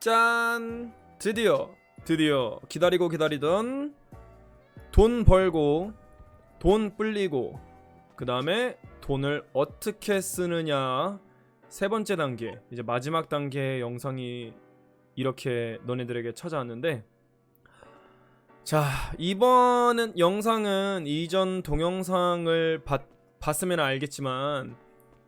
짠! 드디어 드디어 기다리고 기다리던 돈 벌고 돈 불리고 그 다음에 돈을 어떻게 쓰느냐 세 번째 단계 이제 마지막 단계의 영상이 이렇게 너네들에게 찾아왔는데 자 이번은 영상은 이전 동영상을 봤, 봤으면 알겠지만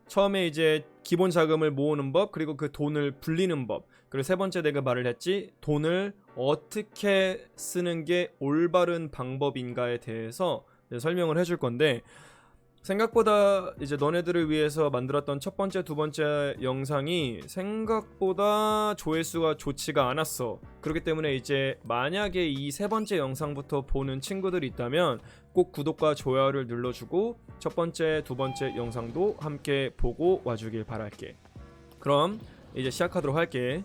처음에 이제 기본 자금을 모으는 법 그리고 그 돈을 불리는 법. 그리고 세 번째 내가 말을 했지 돈을 어떻게 쓰는 게 올바른 방법인가에 대해서 설명을 해줄 건데 생각보다 이제 너네들을 위해서 만들었던 첫 번째 두 번째 영상이 생각보다 조회수가 좋지가 않았어. 그렇기 때문에 이제 만약에 이 세 번째 영상부터 보는 친구들이 있다면 꼭 구독과 좋아요를 눌러주고 첫 번째 두 번째 영상도 함께 보고 와주길 바랄게. 그럼 이제 시작하도록 할게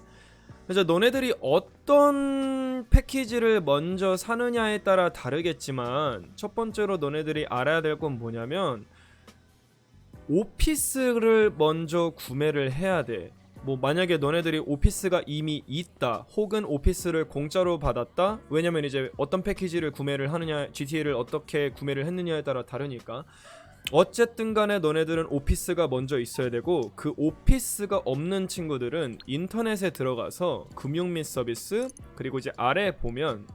그래서 너네들이 어떤 패키지를 먼저 사느냐에 따라 다르겠지만 첫 번째로 너네들이 알아야 될 건 뭐냐면 오피스를 먼저 구매를 해야 돼. 뭐 만약에 너네들이 오피스가 이미 있다 혹은 오피스를 공짜로 받았다 왜냐면 이제 어떤 패키지를 구매를 하느냐 GTA를 어떻게 구매를 했느냐에 따라 다르니까 어쨌든 간에 너네들은 오피스가 먼저 있어야 되고 그 오피스가 없는 친구들은 인터넷에 들어가서 금융 및 서비스 그리고 이제 아래에 보면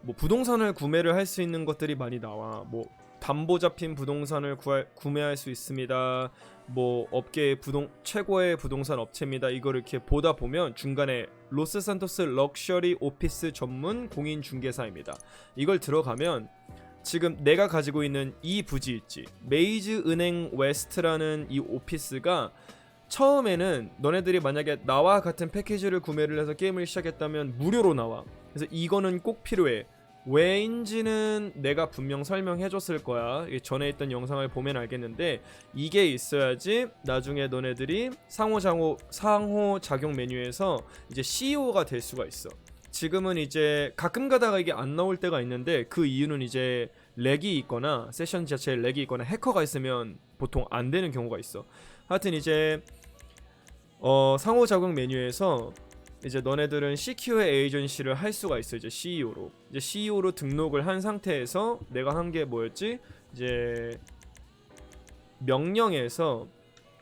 뭐 부동산을 구매를 할 수 있는 것들이 많이 나와. 뭐 담보 잡힌 부동산을 구할, 구매할 수 있습니다. 뭐 업계의 부동 최고의 부동산 업체입니다. 이거를 이렇게 보다 보면 중간에 로스 산토스 럭셔리 오피스 전문 공인 중개사입니다. 이걸 들어가면 지금 내가 가지고 있는 이 부지 있지. 메이즈 은행 웨스트라는 이 오피스가 처음에는 너네들이 만약에 나와 같은 패키지를 구매를 해서 게임을 시작했다면 무료로 나와. 그래서 이거는 꼭 필요해. 왜인지는 내가 분명 설명해 줬을 거야. 이 전에 있던 영상을 보면 알겠는데 이게 있어야지 나중에 너네들이 상호작용 상호작용 메뉴에서 이제 CEO가 될 수가 있어. 지금은 이제 가끔 가다가 이게 안 나올 때가 있는데 그 이유는 이제 렉이 있거나 세션 자체에 렉이 있거나 해커가 있으면 보통 안 되는 경우가 있어. 하여튼 이제 어 상호작용 메뉴에서 이제 너네들은 CQ의 에이전시를 할 수가 있어 이제 CEO로 이제 CEO로 등록을 한 상태에서 내가 한 게 뭐였지 이제 명령에서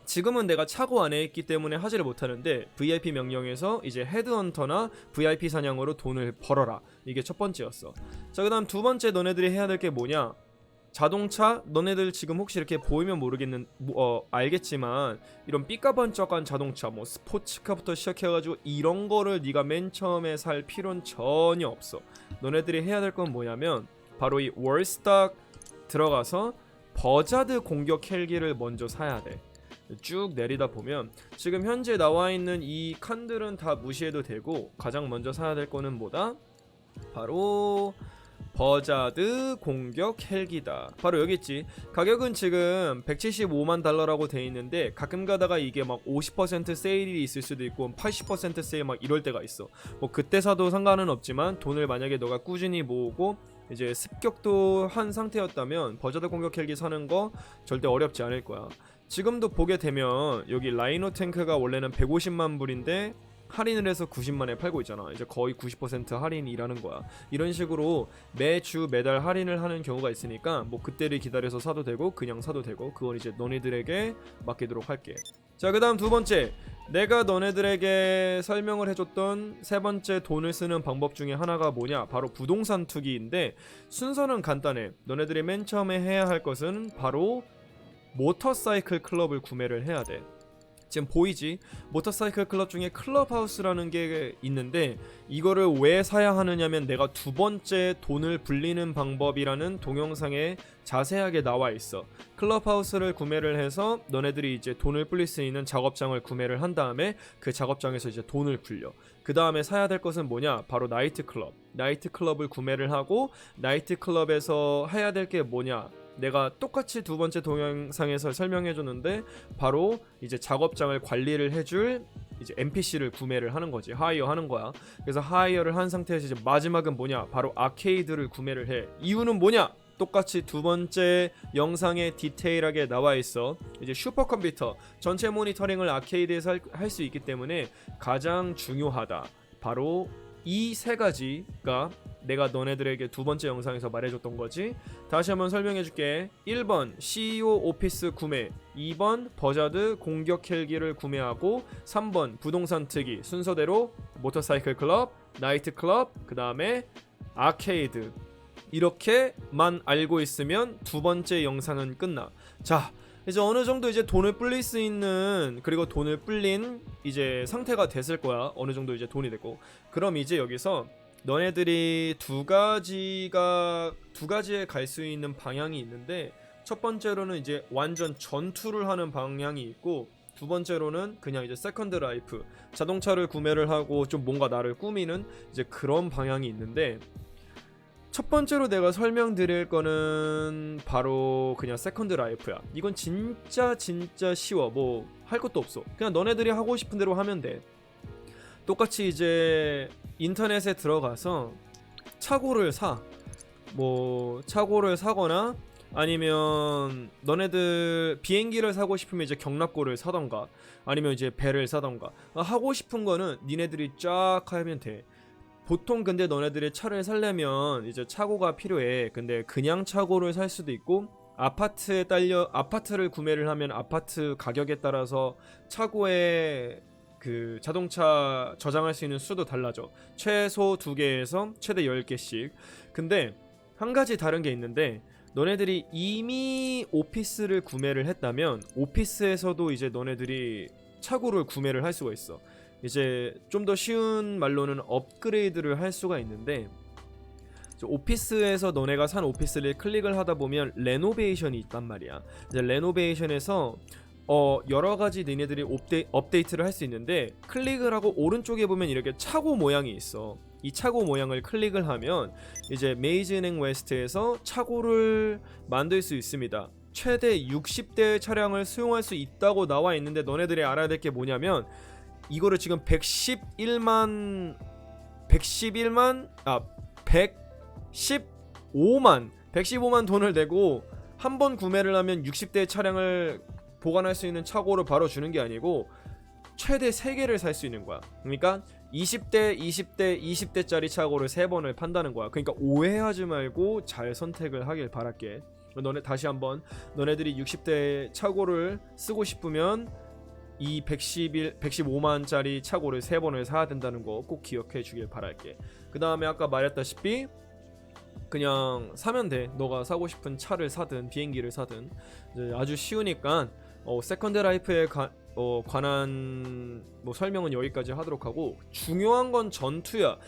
지금은 내가 차고 안에 있기 때문에 하지를 못하는데 VIP 명령에서 이제 헤드헌터나 VIP 사냥으로 돈을 벌어라. 이게 첫 번째였어. 자 그다음 두 번째 너네들이 해야 될 게 뭐냐? 자동차? 너네들 지금 혹시 이렇게 보이면 모르겠는 뭐, 어 알겠지만 이런 삐까번쩍한 자동차 뭐 스포츠카부터 시작해가지고 이런 거를 네가 맨 처음에 살 필요는 전혀 없어. 너네들이 해야 될 건 뭐냐면 바로 이 월스탁 들어가서 버자드 공격 헬기를 먼저 사야 돼 쭉 내리다 보면 지금 현재 나와 있는 이 칸들은 다 무시해도 되고 가장 먼저 사야 될 거는 뭐다? 바로 버자드 공격 헬기다. 바로 여기 있지. 가격은 지금 175만 달러라고 돼 있는데 가끔 가다가 이게 막 50% 세일이 있을 수도 있고 80% 세일 막 이럴 때가 있어. 뭐 그때 사도 상관은 없지만 돈을 만약에 너가 꾸준히 모으고 이제 습격도 한 상태였다면 버자드 공격 헬기 사는 거 절대 어렵지 않을 거야. 지금도 보게 되면 여기 라이노 탱크가 원래는 150만 불인데 할인을 해서 90만에 팔고 있잖아. 이제 거의 90% 할인이라는 거야. 이런 식으로 매주 매달 할인을 하는 경우가 있으니까 뭐 그때를 기다려서 사도 되고 그냥 사도 되고 그건 이제 너네들에게 맡기도록 할게. 자, 그다음 두 번째. 내가 너네들에게 설명을 해줬던 세 번째 돈을 쓰는 방법 중에 하나가 뭐냐? 바로 부동산 투기인데 순서는 간단해. 너네들이 맨 처음에 해야 할 것은 바로 모터사이클 클럽을 구매를 해야 돼. 지금 보이지? 모터사이클 클럽 중에 클럽하우스라는 게 있는데 이거를 왜 사야 하느냐면 내가 두 번째 돈을 불리는 방법이라는 동영상에 자세하게 나와 있어. 클럽하우스를 구매를 해서 너네들이 이제 돈을 불릴 수 있는 작업장을 구매를 한 다음에 그 작업장에서 이제 돈을 불려. 그 다음에 사야 될 것은 뭐냐? 바로 나이트 클럽. 나이트 클럽을 구매를 하고 나이트 클럽에서 해야 될 게 뭐냐? 내가 똑같이 두 번째 동영상에서 설명해 줬는데 바로 이제 작업장을 관리를 해줄 이제 NPC를 구매를 하는 거지 하이어 하는 거야 그래서 하이어를 한 상태에서 이제 마지막은 뭐냐 바로 아케이드를 구매를 해 이유는 뭐냐 똑같이 두 번째 영상에 디테일하게 나와 있어. 이제 슈퍼컴퓨터 전체 모니터링을 아케이드에서 할 수 있기 때문에 가장 중요하다. 바로 이 세 가지가 내가 너네들에게 두 번째 영상에서 말해줬던 거지. 다시 한번 설명해줄게. 1번 CEO 오피스 구매, 2번 버자드 공격 헬기를 구매하고, 3번 부동산 특이 순서대로 모터사이클 클럽, 나이트 클럽, 그 다음에 아케이드 이렇게만 알고 있으면 두 번째 영상은 끝나. 자, 이제 어느 정도 이제 돈을 불릴 수 있는 그리고 돈을 불린 이제 상태가 됐을 거야. 어느 정도 이제 돈이 되고. 그럼 이제 여기서 너네들이 두 가지가 두 가지에 갈 수 있는 방향이 있는데 첫 번째로는 이제 완전 전투를 하는 방향이 있고 두 번째로는 그냥 이제 세컨드 라이프 자동차를 구매를 하고 좀 뭔가 나를 꾸미는 이제 그런 방향이 있는데 첫 번째로 내가 설명드릴 거는 바로 그냥 세컨드 라이프야. 이건 진짜 진짜 쉬워. 뭐 할 것도 없어. 그냥 너네들이 하고 싶은 대로 하면 돼. 똑같이 이제 인터넷에 들어가서 차고를 사. 뭐 차고를 사거나 아니면 너네들 비행기를 사고 싶으면 이제 경납고를 사던가 아니면 이제 배를 사던가 아, 하고 싶은 거는 니네들이 쫙 하면 돼. 보통 근데 너네들이 차를 살려면 이제 차고가 필요해. 근데 그냥 차고를 살 수도 있고 아파트에 딸려 아파트를 구매를 하면 아파트 가격에 따라서 차고에 그 자동차 저장할 수 있는 수도 달라져. 최소 두 개에서 최대 10개씩. 근데 한 가지 다른 게 있는데 너네들이 이미 오피스를 구매를 했다면 오피스에서도 이제 너네들이 차고를 구매를 할 수가 있어. 이제 좀 더 쉬운 말로는 업그레이드를 할 수가 있는데 오피스에서 너네가 산 오피스를 클릭을 하다 보면 레노베이션이 있단 말이야. 이제 레노베이션에서 어 여러 가지 너네들이 업데, 업데이트를 할 수 있는데 클릭을 하고 오른쪽에 보면 이렇게 차고 모양이 있어. 이 차고 모양을 클릭을 하면 이제 메이즈은행 웨스트에서 차고를 만들 수 있습니다. 최대 60대 차량을 수용할 수 있다고 나와 있는데 너네들이 알아야 될 게 뭐냐면 이거를 지금 111만 111만 아 115만 115만 돈을 내고 한 번 구매를 하면 60대 차량을 보관할 수 있는 차고를 바로 주는 게 아니고 최대 3개를 살 수 있는 거야. 그러니까 20대, 20대, 20대짜리 차고를 3번을 판다는 거야. 그러니까 오해하지 말고 잘 선택을 하길 바랄게. 너네 다시 한번 너네들이 60대 차고를 쓰고 싶으면 이 111, 115만짜리 차고를 3번을 사야 된다는 거 꼭 기억해 주길 바랄게. 그 다음에 아까 말했다시피 그냥 사면 돼. 너가 사고 싶은 차를 사든 비행기를 사든 아주 쉬우니까 어, 세컨드 라이프에 가, 어, 관한 뭐 설명은 여기까지 하도록 하고 중요한 건 전투야.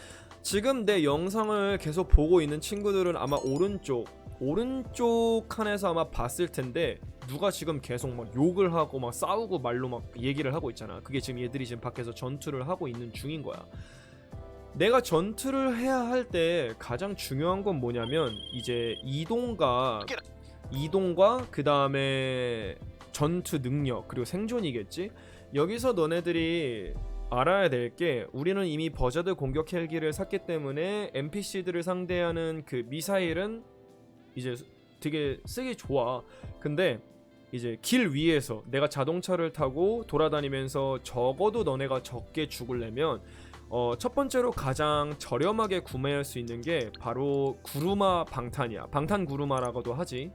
지금 내 영상을 계속 보고 있는 친구들은 아마 오른쪽 오른쪽 칸에서 아마 봤을 텐데 누가 지금 계속 막 욕을 하고 막 싸우고 말로 막 얘기를 하고 있잖아. 그게 지금 얘들이 지금 밖에서 전투를 하고 있는 중인 거야. 내가 전투를 해야 할 때 가장 중요한 건 뭐냐면 이제 이동과 이동과 그 다음에 전투 능력 그리고 생존이겠지. 여기서 너네들이 알아야 될 게 우리는 이미 버저드 공격 헬기를 샀기 때문에 NPC들을 상대하는 그 미사일은 이제 되게 쓰기 좋아. 근데 이제 길 위에서 내가 자동차를 타고 돌아다니면서 적어도 너네가 적게 죽으려면 어, 첫 번째로 가장 저렴하게 구매할 수 있는 게 바로 구루마 방탄이야. 방탄 구루마라고도 하지.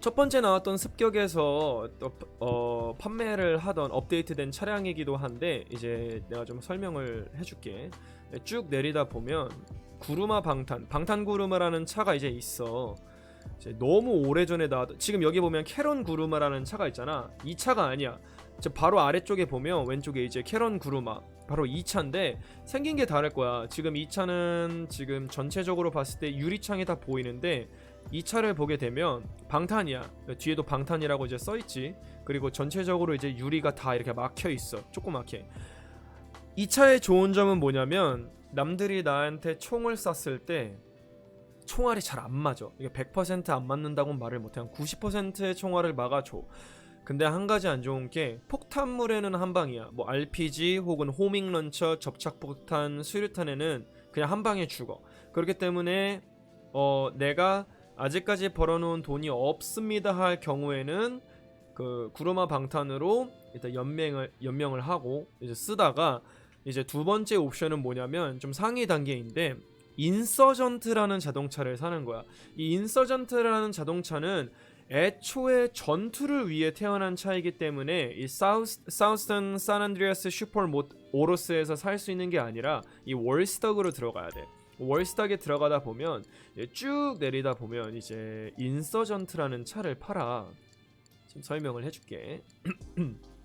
첫 번째 나왔던 습격에서 또, 어, 판매를 하던 업데이트된 차량이기도 한데 이제 내가 좀 설명을 해줄게. 쭉 내리다 보면 구루마 방탄, 방탄 구루마라는 차가 이제 있어. 너무 오래전에 나왔던 지금 여기 보면 캐런 구루마라는 차가 있잖아. 이 차가 아니야. 저 바로 아래쪽에 보면 왼쪽에 이제 캐런 구루마 바로 이 차인데 생긴 게 다를 거야. 지금 이 차는 지금 전체적으로 봤을 때 유리창이 다 보이는데 이 차를 보게 되면 방탄이야. 뒤에도 방탄이라고 이제 써 있지. 그리고 전체적으로 이제 유리가 다 이렇게 막혀 있어. 조그맣게. 이 차의 좋은 점은 뭐냐면 남들이 나한테 총을 쐈을 때 총알이 잘 안 맞아. 이게 100%안 맞는다고 말을 못해. 한 90%의 총알을 막아줘. 근데 한 가지 안 좋은 게 폭탄물에는 한 방이야. 뭐 RPG 혹은 호밍 런처, 접착 폭탄, 수류탄에는 그냥 한 방에 죽어. 그렇기 때문에 어 내가 아직까지 벌어놓은 돈이 없습니다 할 경우에는 그 구르마 방탄으로 일단 연맹을 연명을 하고 이제 쓰다가 이제 두 번째 옵션은 뭐냐면 좀 상위 단계인데 인서전트라는 자동차를 사는 거야. 이 인서전트라는 자동차는 애초에 전투를 위해 태어난 차이기 때문에 이 사우스 사우스턴 산안드레아스 슈퍼 모- 오로스에서 살 수 있는 게 아니라 이 월스덕으로 들어가야 돼. 월스덕에 들어가다 보면 쭉 내리다 보면 이제 인서전트라는 차를 팔아. 지금 설명을 해줄게.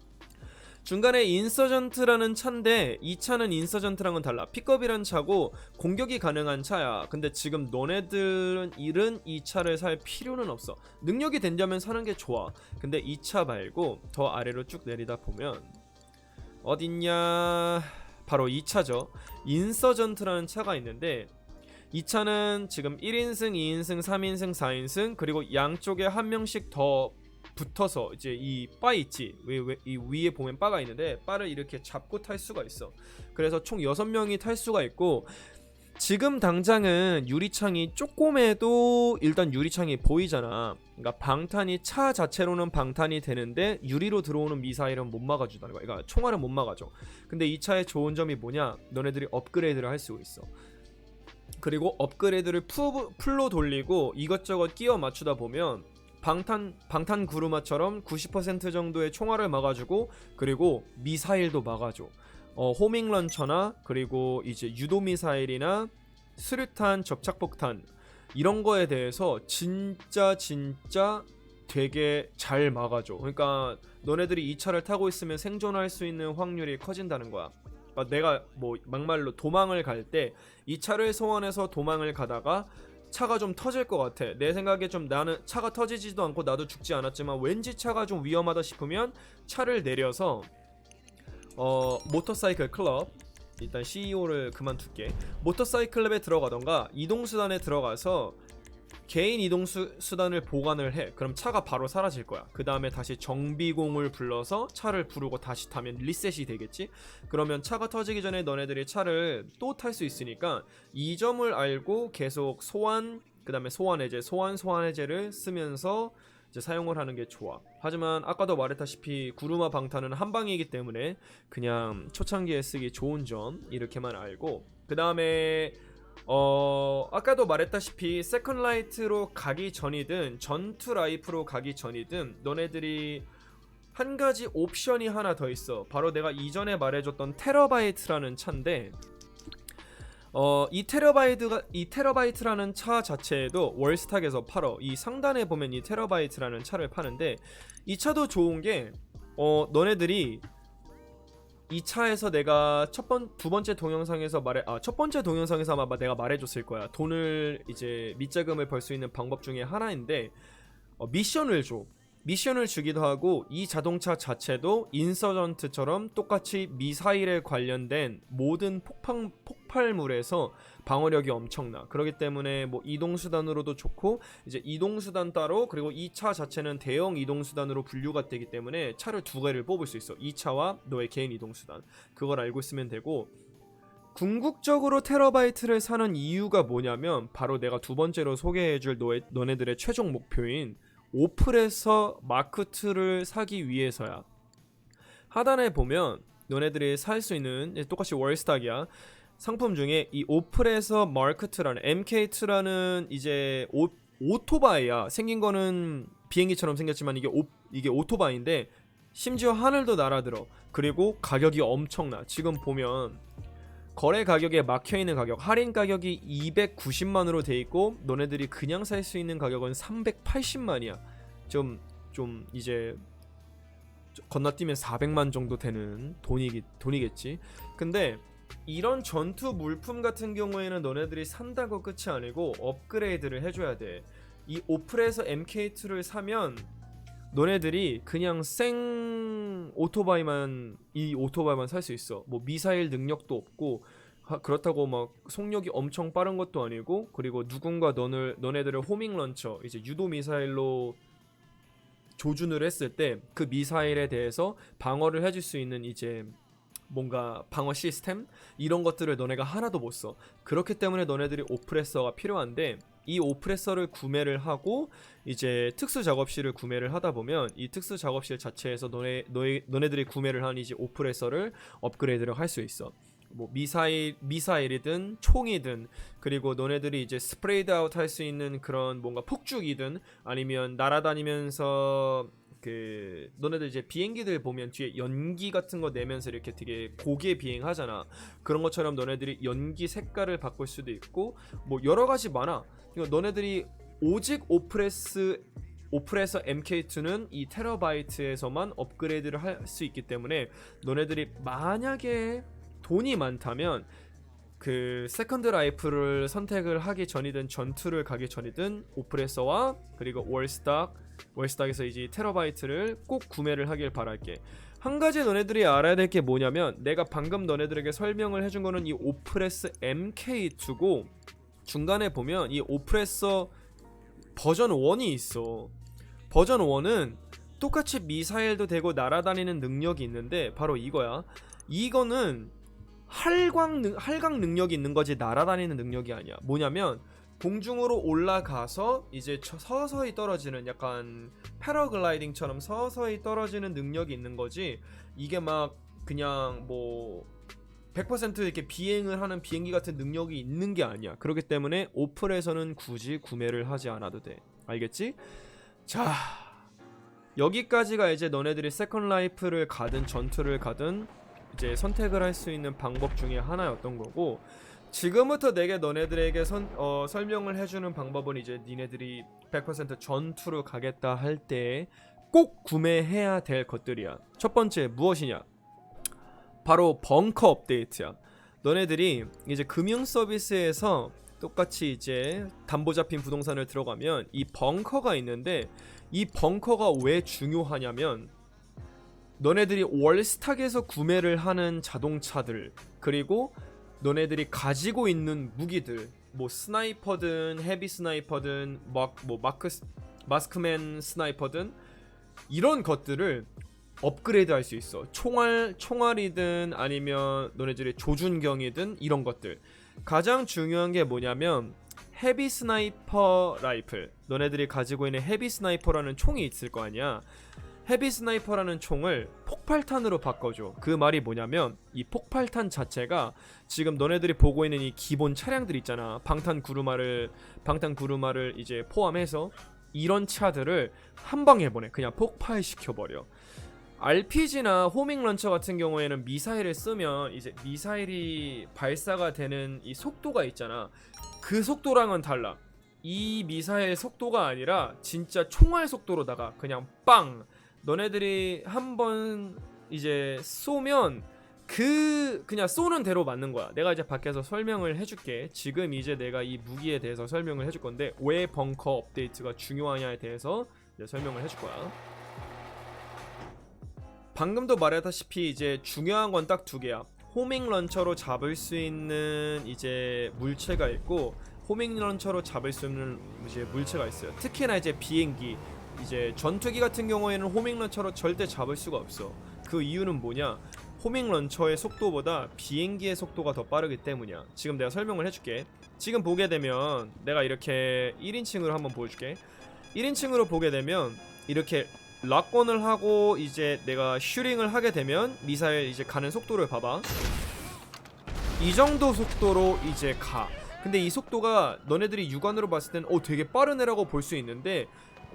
중간에 인서전트라는 차인데 이 차는 인서전트랑은 달라. 픽업이란 차고 공격이 가능한 차야. 근데 지금 너네들은 일은 이 차를 살 필요는 없어. 능력이 된다면 사는 게 좋아. 근데 이 차 말고 더 아래로 쭉 내리다 보면 어딨냐? 바로 이 차죠. 인서전트라는 차가 있는데 이 차는 지금 1인승, 2인승, 3인승, 4인승 그리고 양쪽에 한 명씩 더 붙어서 이제 이 바 있지 왜, 왜, 이 위에 보면 바가 있는데 바를 이렇게 잡고 탈 수가 있어. 그래서 총 6명이 탈 수가 있고 지금 당장은 유리창이 조금해도 일단 유리창이 보이잖아. 그러니까 방탄이 차 자체로는 방탄이 되는데 유리로 들어오는 미사일은 못 막아주다는 거야. 그러니까 총알은 못 막아줘. 근데 이 차의 좋은 점이 뭐냐? 너네들이 업그레이드를 할 수 있어. 그리고 업그레이드를 푸, 풀로 돌리고 이것저것 끼워 맞추다 보면 방탄 방탄 구르마처럼 90% 정도의 총알을 막아주고 그리고 미사일도 막아줘. 어, 호밍 런처나 그리고 이제 유도 미사일이나 수류탄, 접착폭탄 이런 거에 대해서 진짜 진짜 되게 잘 막아줘. 그러니까 너네들이 이 차를 타고 있으면 생존할 수 있는 확률이 커진다는 거야. 내가 뭐 막말로 도망을 갈 때 이 차를 소환해서 도망을 가다가 차가 좀 터질 것 같아. 내 생각에 좀 나는 차가 터지지도 않고 나도 죽지 않았지만 왠지 차가 좀 위험하다 싶으면 차를 내려서 어 모터사이클 클럽 일단 CEO를 그만둘게. 모터사이클 클럽에 들어가던가 이동 수단에 들어가서 개인 이동 수, 수단을 보관을 해. 그럼 차가 바로 사라질 거야. 그 다음에 다시 정비공을 불러서 차를 부르고 다시 타면 리셋이 되겠지? 그러면 차가 터지기 전에 너네들이 차를 또 탈 수 있으니까 이 점을 알고 계속 소환, 그 다음에 소환 해제, 소환 소환 해제를 쓰면서 사용을 하는 게 좋아. 하지만 아까도 말했다시피 구르마 방탄은 한 방이기 때문에 그냥 초창기에 쓰기 좋은 점 이렇게만 알고 그 다음에 어 아까도 말했다시피 세컨 라이트로 가기 전이든 전투 라이프로 가기 전이든 너네들이 한 가지 옵션이 하나 더 있어. 바로 내가 이전에 말해줬던 테러바이트라는 차인데 어, 이 테러바이트가 이 테러바이트라는 차 자체에도 월스탁에서 팔어. 이 상단에 보면 이 테러바이트라는 차를 파는데 이 차도 좋은 게 어, 너네들이 이 차에서 내가 첫 번 두 번째 동영상에서 말해 아 첫 번째 동영상에서 아마 내가 말해줬을 거야. 돈을 이제 밑자금을 벌 수 있는 방법 중에 하나인데 어, 미션을 줘 미션을 주기도 하고 이 자동차 자체도 인서전트처럼 똑같이 미사일에 관련된 모든 폭발 폭발물에서 방어력이 엄청나. 그렇기 때문에 뭐 이동 수단으로도 좋고 이제 이동 수단 따로 그리고 이 차 자체는 대형 이동 수단으로 분류가 되기 때문에 차를 두 개를 뽑을 수 있어. 이 차와 너의 개인 이동 수단. 그걸 알고 있으면 되고 궁극적으로 테러바이트를 사는 이유가 뭐냐면 바로 내가 두 번째로 소개해줄 너네들의 최종 목표인 오플에서 마크2를 사기 위해서야. 하단에 보면 너네들이 살 수 있는 똑같이 월스탁이야. 상품 중에 이 오플에서 마크2라는 MK2라는 이제 오, 오토바이야. 생긴 거는 비행기처럼 생겼지만 이게 오, 이게 오토바이인데 심지어 하늘도 날아들어. 그리고 가격이 엄청나. 지금 보면 거래 가격에 막혀 있는 가격 할인 가격이 290만으로 돼 있고 너네들이 그냥 살 수 있는 가격은 380만이야. 좀좀 이제 좀 건너뛰면 400만 정도 되는 돈이기 돈이겠지. 근데 이런 전투 물품 같은 경우에는 너네들이 산다고 끝이 아니고 업그레이드를 해줘야 돼. 이 오플에서 MK2를 사면 너네들이 그냥 생 오토바이만 이 오토바이만 살 수 있어. 뭐 미사일 능력도 없고 하- 그렇다고 막 속력이 엄청 빠른 것도 아니고 그리고 누군가 너를 너네들을 호밍 런처 이제 유도 미사일로 조준을 했을 때 그 미사일에 대해서 방어를 해줄 수 있는 이제 뭔가 방어 시스템 이런 것들을 너네가 하나도 못 써. 그렇기 때문에 너네들이 오프레서가 필요한데 이 오프레서를 구매를 하고 이제 특수 작업실을 구매를 하다 보면 이 특수 작업실 자체에서 너네 너희 너네들이 구매를 한 이제 오프레서를 업그레이드를 할 수 있어. 뭐 미사일 미사일이든 총이든 그리고 너네들이 이제 스프레이드 아웃 할 수 있는 그런 뭔가 폭죽이든 아니면 날아다니면서 그 너네들 이제 비행기들 보면 뒤에 연기 같은 거 내면서 이렇게 되게 고개 비행하잖아. 그런 것처럼 너네들이 연기 색깔을 바꿀 수도 있고 뭐 여러 가지 많아. 이거 너네들이 오직 오프레스 오프레서 MK2는 이 테라바이트에서만 업그레이드를 할 수 있기 때문에 너네들이 만약에 돈이 많다면 그 세컨드 라이프를 선택을 하기 전이든 전투를 가기 전이든 오프레서와 그리고 월스탁 월스탁에서 이제 테라바이트를 꼭 구매를 하길 바랄게. 한 가지 너네들이 알아야 될 게 뭐냐면 내가 방금 너네들에게 설명을 해준 거는 이 오프레스 MK2고 중간에 보면 이 오프레서 버전 1이 있어. 버전 1은 똑같이 미사일도 되고 날아다니는 능력이 있는데 바로 이거야. 이거는 할광 능, 할강 능력이 있는 거지 날아다니는 능력이 아니야. 뭐냐면 공중으로 올라가서 이제 저- 서서히 떨어지는 약간 패러글라이딩처럼 서서히 떨어지는 능력이 있는 거지. 이게 막 그냥 뭐 100% 이렇게 비행을 하는 비행기 같은 능력이 있는 게 아니야. 그렇기 때문에 오플에서는 굳이 구매를 하지 않아도 돼. 알겠지? 자, 여기까지가 이제 너네들이 세컨 라이프를 가든 전투를 가든 이제 선택을 할 수 있는 방법 중에 하나였던 거고 지금부터 내게 너네들에게 선, 어, 설명을 해주는 방법은 이제 니네들이 100% 전투로 가겠다 할 때 꼭 구매해야 될 것들이야. 첫 번째 무엇이냐? 바로 벙커 업데이트야. 너네들이 이제 금융 서비스에서 똑같이 이제 담보 잡힌 부동산을 들어가면 이 벙커가 있는데 이 벙커가 왜 중요하냐면 너네들이 월스탁에서 구매를 하는 자동차들 그리고 너네들이 가지고 있는 무기들 뭐 스나이퍼든 헤비 스나이퍼든 막 뭐 마크 마스크맨 스나이퍼든 이런 것들을 업그레이드 할 수 있어. 총알 총알이든 아니면 너네들의 조준경이든 이런 것들. 가장 중요한 게 뭐냐면 헤비 스나이퍼 라이플. 너네들이 가지고 있는 헤비 스나이퍼라는 총이 있을 거 아니야. 헤비 스나이퍼라는 총을 폭발탄으로 바꿔줘. 그 말이 뭐냐면 이 폭발탄 자체가 지금 너네들이 보고 있는 이 기본 차량들 있잖아. 방탄 구루마를 방탄 구루마를 이제 포함해서 이런 차들을 한 방에 보내. 그냥 폭발시켜 버려. RPG나 호밍 런처 같은 경우에는 미사일을 쓰면 이제 미사일이 발사가 되는 이 속도가 있잖아. 그 속도랑은 달라. 이 미사일 속도가 아니라 진짜 총알 속도로다가 그냥 빵 너네들이 한 번 이제 쏘면 그 그냥 쏘는 대로 맞는 거야. 내가 이제 밖에서 설명을 해줄게. 지금 이제 내가 이 무기에 대해서 설명을 해줄 건데 왜 벙커 업데이트가 중요하냐에 대해서 이제 설명을 해줄 거야. 방금도 말했다시피 이제 중요한 건 딱 두 개야. 호밍 런처로 잡을 수 있는 이제 물체가 있고 호밍 런처로 잡을 수 있는 이제 물체가 있어요. 특히나 이제 비행기 이제 전투기 같은 경우에는 호밍 런처로 절대 잡을 수가 없어. 그 이유는 뭐냐? 호밍 런처의 속도보다 비행기의 속도가 더 빠르기 때문이야. 지금 내가 설명을 해줄게. 지금 보게 되면 내가 이렇게 1인칭으로 한번 보여줄게. 1인칭으로 보게 되면 이렇게 락건을 하고 이제 내가 슈링을 하게 되면 미사일 이제 가는 속도를 봐봐. 이 정도 속도로 이제 가. 근데 이 속도가 너네들이 육안으로 봤을 땐 어 되게 빠른 애라고 볼 수 있는데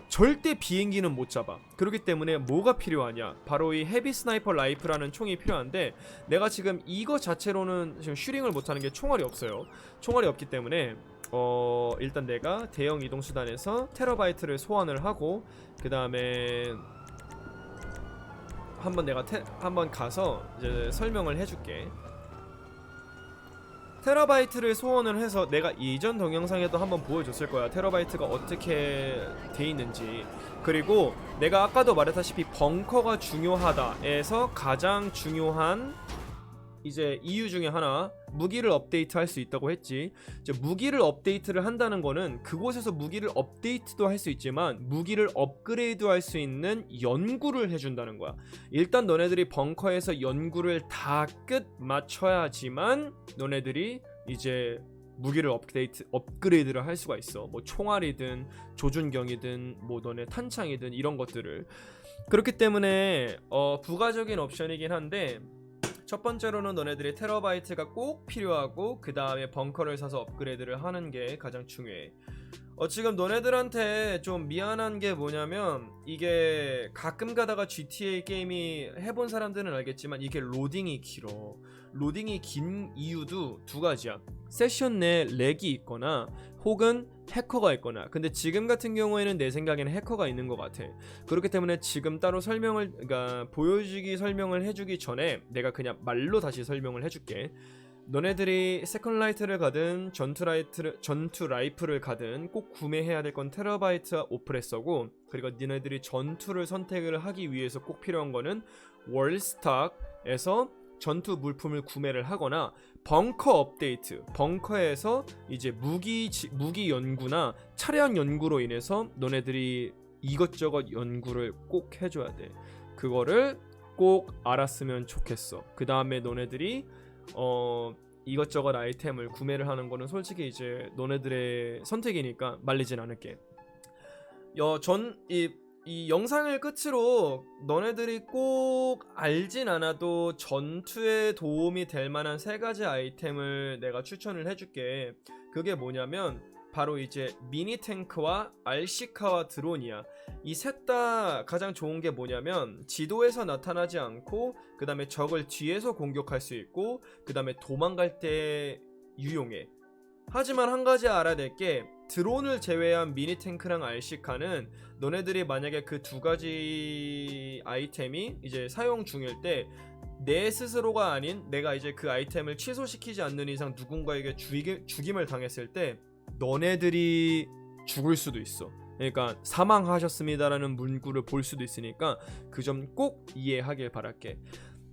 절대 비행기는 못 잡아. 그렇기 때문에 뭐가 필요하냐? 바로 이 헤비 스나이퍼 라이프라는 총이 필요한데 내가 지금 이거 자체로는 지금 슈링을 못 하는 게 총알이 없어요. 총알이 없기 때문에 어 일단 내가 대형 이동 수단에서 테라바이트를 소환을 하고 그 다음에 한번 내가 테, 한번 가서 이제 설명을 해줄게. 테라바이트를 소원을 해서 내가 이전 동영상에도 한번 보여줬을 거야. 테라바이트가 어떻게 돼 있는지. 그리고 내가 아까도 말했다시피 벙커가 중요하다에서 가장 중요한 이제 이유 중에 하나 무기를 업데이트할 수 있다고 했지. 이제 무기를 업데이트를 한다는 거는 그곳에서 무기를 업데이트도 할 수 있지만 무기를 업그레이드할 수 있는 연구를 해준다는 거야. 일단 너네들이 벙커에서 연구를 다 끝 맞춰야지만 너네들이 이제 무기를 업데이트 업그레이드를 할 수가 있어. 뭐 총알이든 조준경이든 뭐 너네 탄창이든 이런 것들을 그렇기 때문에 어 부가적인 옵션이긴 한데 첫 번째로는 너네들이 테러바이트가 꼭 필요하고 그 다음에 벙커를 사서 업그레이드를 하는 게 가장 중요해. 어 지금 너네들한테 좀 미안한 게 뭐냐면 이게 가끔 가다가 GTA 게임이 해본 사람들은 알겠지만 이게 로딩이 길어. 로딩이 긴 이유도 두 가지야. 세션 내 렉이 있거나 혹은 해커가 있거나. 근데 지금 같은 경우에는 내 생각에는 해커가 있는 것 같아. 그렇기 때문에 지금 따로 설명을 그러니까 보여주기 설명을 해주기 전에 내가 그냥 말로 다시 설명을 해줄게. 너네들이 세컨 라이트를 가든 전투 라이트를 전투 라이프를 가든 꼭 구매해야 될 건 테라바이트와 오프레서고 그리고 너네들이 전투를 선택을 하기 위해서 꼭 필요한 거는 월스탁에서 전투 물품을 구매를 하거나 벙커 업데이트 벙커에서 이제 무기 지- 무기 연구나 차량 연구로 인해서 너네들이 이것저것 연구를 꼭 해줘야 돼 그거를 꼭 알았으면 좋겠어 그 다음에 너네들이 어 이것저것 아이템을 구매를 하는 거는 솔직히 이제 너네들의 선택이니까 말리진 않을게. 여 전이 이 영상을 끝으로 너네들이 꼭 알진 않아도 전투에 도움이 될 만한 세 가지 아이템을 내가 추천을 해줄게. 그게 뭐냐면 바로 이제 미니 탱크와 알시카와 드론이야. 이 셋 다 가장 좋은 게 뭐냐면 지도에서 나타나지 않고 그 다음에 적을 뒤에서 공격할 수 있고 그 다음에 도망갈 때 유용해. 하지만 한 가지 알아야 될 게 드론을 제외한 미니 탱크랑 알시카는 너네들이 만약에 그 두 가지 아이템이 이제 사용 중일 때 내 스스로가 아닌 내가 이제 그 아이템을 취소시키지 않는 이상 누군가에게 죽이, 죽임을 당했을 때 너네들이 죽을 수도 있어. 그러니까 사망하셨습니다라는 문구를 볼 수도 있으니까 그 점 꼭 이해하길 바랄게.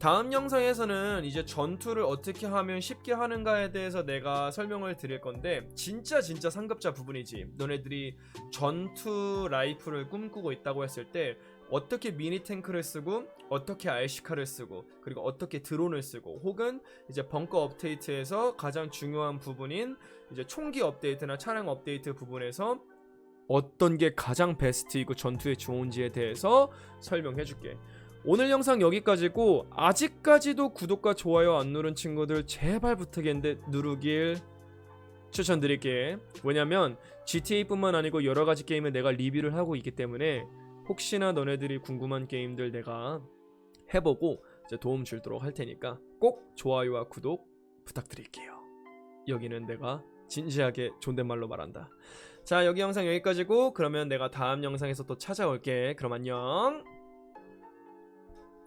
다음 영상에서는 이제 전투를 어떻게 하면 쉽게 하는가에 대해서 내가 설명을 드릴 건데 진짜 진짜 상급자 부분이지. 너네들이 전투 라이프를 꿈꾸고 있다고 했을 때 어떻게 미니 탱크를 쓰고 어떻게 알시카를 쓰고 그리고 어떻게 드론을 쓰고 혹은 이제 벙커 업데이트에서 가장 중요한 부분인 이제 총기 업데이트나 차량 업데이트 부분에서 어떤 게 가장 베스트이고 전투에 좋은지에 대해서 설명해 줄게. 오늘 영상 여기까지고 아직까지도 구독과 좋아요 안 누른 친구들 제발 부탁인데 누르길 추천드릴게. 왜냐면 GTA뿐만 아니고 여러 가지 게임을 내가 리뷰를 하고 있기 때문에 혹시나 너네들이 궁금한 게임들 내가 해보고 도움 주도록 할 테니까 꼭 좋아요와 구독 부탁드릴게요. 여기는 내가 진지하게 존댓말로 말한다. 자 여기 영상 여기까지고 그러면 내가 다음 영상에서 또 찾아올게. 그럼 안녕.